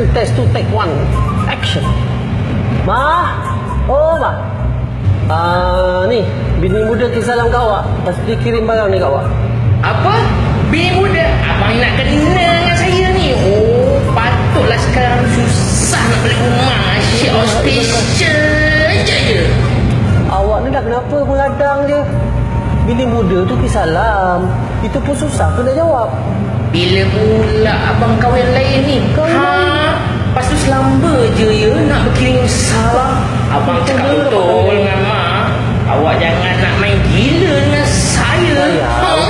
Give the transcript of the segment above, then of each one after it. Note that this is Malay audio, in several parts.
Action test to take one. Action. Ma. Oh, ma. Ah, ni bini muda kisah dalam kau awak. Pasti kirim barang ni kau awak. Apa? Bini muda? Abang nak kena dengan saya ni. Oh, patutlah sekarang susah nak balik rumah. Asyik outstation je je. Awak ni dah kenapa mengadang je? Bini muda tu kisah salam. Itu pun susah kena jawab. Bila pula abang kahwin lain ni? Kahwin ha? Jangan nak main gila dengan saya. Sayang.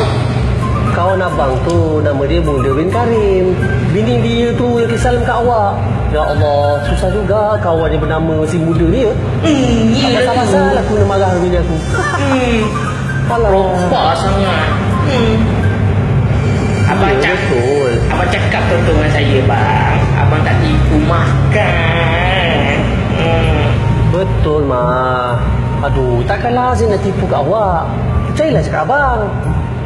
Kawan abang tu nama dia Muda bin Karim. Bini dia tu yang kisah salam kat awak. Ya Allah, susah juga kawan yang bernama si muda ni ya. Hmm, ya tu. Pasal-pasal aku kena marah bini aku. Hmm. Alah. Ropak sangat. Hmm. Abang Ya, cakap betul. Abang cakap betul dengan saya. Abang Betul, Ma. Aduh, takkan lazim nak tipu kat awak. Percayalah cakap abang.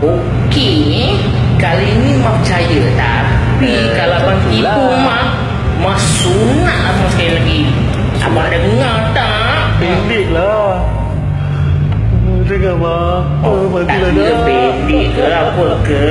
Okey, kali ni mak percaya tapi Eh, kalau abang tipu lah. mak, mak sunat abang sekali lagi. Abang dengar tak? Pendek lah. Dengar, Ma. Oh, tak kira pendek ke apa ke